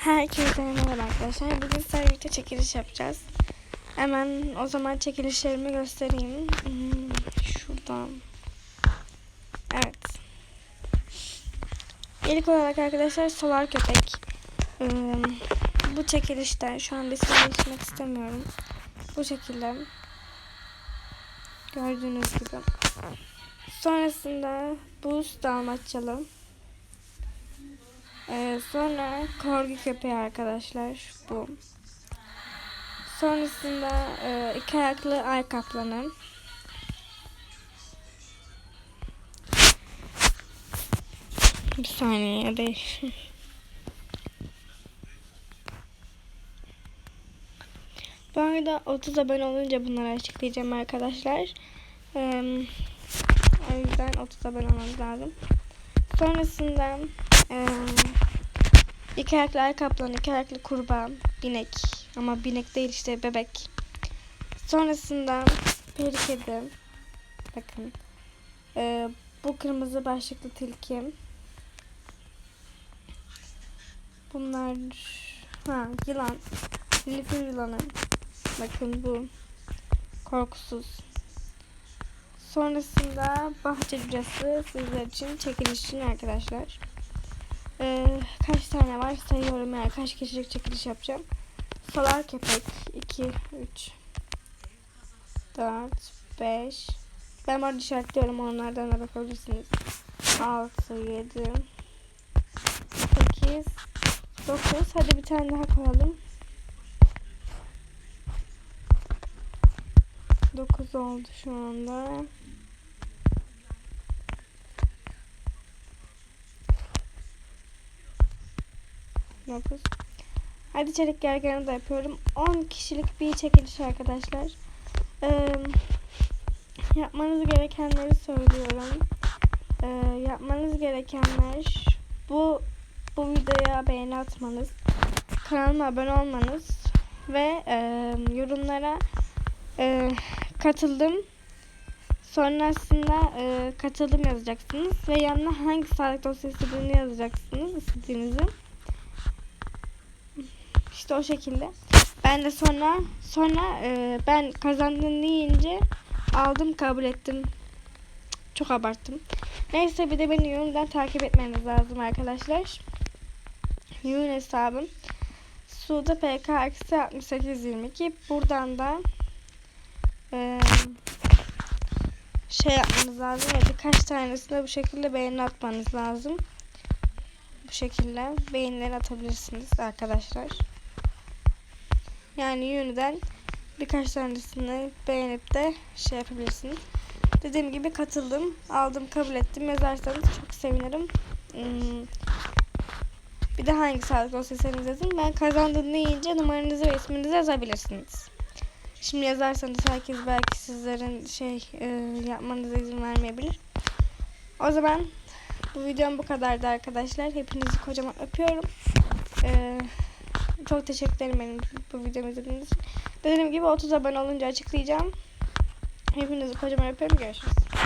Herkese merhaba arkadaşlar. Bugün birlikte çekiliş yapacağız. Hemen o zaman çekilişlerimi göstereyim. Hmm, Şuradan. Evet. İlk olarak arkadaşlar solar köpek. Ee, bu çekilişten şu an ismini geçmek istemiyorum. Bu şekilde. Gördüğünüz gibi. Sonrasında buz dalmatçalı. Sonra korgi köpeği arkadaşlar bu. Sonrasında e, iki ayaklı ay kaplanı. Bir saniye değil. Bu arada 30 abone olunca bunları açıklayacağım arkadaşlar. Ee, o yüzden 30 abone olmanız lazım. Sonrasında ee, iki ayaklı ay kaplan, iki ayaklı kurbağa, binek ama binek değil işte bebek. Sonrasında peri kedi. Bakın. Ee, bu kırmızı başlıklı tilki. Bunlar ha yılan. Nilüfer yılanı. Bakın bu. Korkusuz. Sonrasında bahçe cücesi sizler için çekiliş için arkadaşlar. Ee, kaç tane var sayıyorum yani kaç kişilik çekiliş yapacağım. Solar köpek 2, 3, 4, 5. Ben orada işaretliyorum onlardan da bakabilirsiniz. 6, 7, 8, 9. Hadi bir tane daha koyalım. 9 oldu şu anda. Dokuz. Hadi çelik gergeni de yapıyorum. 10 kişilik bir çekiliş arkadaşlar. Ee, yapmanız gerekenleri söylüyorum. Ee, yapmanız gerekenler bu bu videoya beğeni atmanız, kanalıma abone olmanız ve e, yorumlara e, katıldım. Sonrasında e, katıldım yazacaksınız ve yanına hangi sağlık dosyası yazacaksınız istediğinizi. İşte o şekilde. Ben de sonra sonra e, ben kazandım deyince aldım kabul ettim. Çok abarttım. Neyse bir de beni yorumdan takip etmeniz lazım arkadaşlar. Yun hesabım. Suda PK eksi 6822. Buradan da e, şey yapmanız lazım ve birkaç tanesine bu şekilde beğeni atmanız lazım. Bu şekilde beğenileri atabilirsiniz arkadaşlar. Yani yönüden birkaç tanesini beğenip de şey yapabilirsiniz. Dediğim gibi katıldım, aldım, kabul ettim. Yazarsanız çok sevinirim. Hmm. Bir de hangi sağlık dosyasınız yazın. Ben kazandım deyince numaranızı ve isminizi yazabilirsiniz. Şimdi yazarsanız herkes belki sizlerin şey e, yapmanıza izin vermeyebilir. O zaman bu videom bu kadardı arkadaşlar. Hepinizi kocaman öpüyorum. E, çok teşekkür ederim benim bu videomu izlediğiniz için. Dediğim gibi 30 abone olunca açıklayacağım. Hepinizi kocaman öpüyorum. Görüşürüz.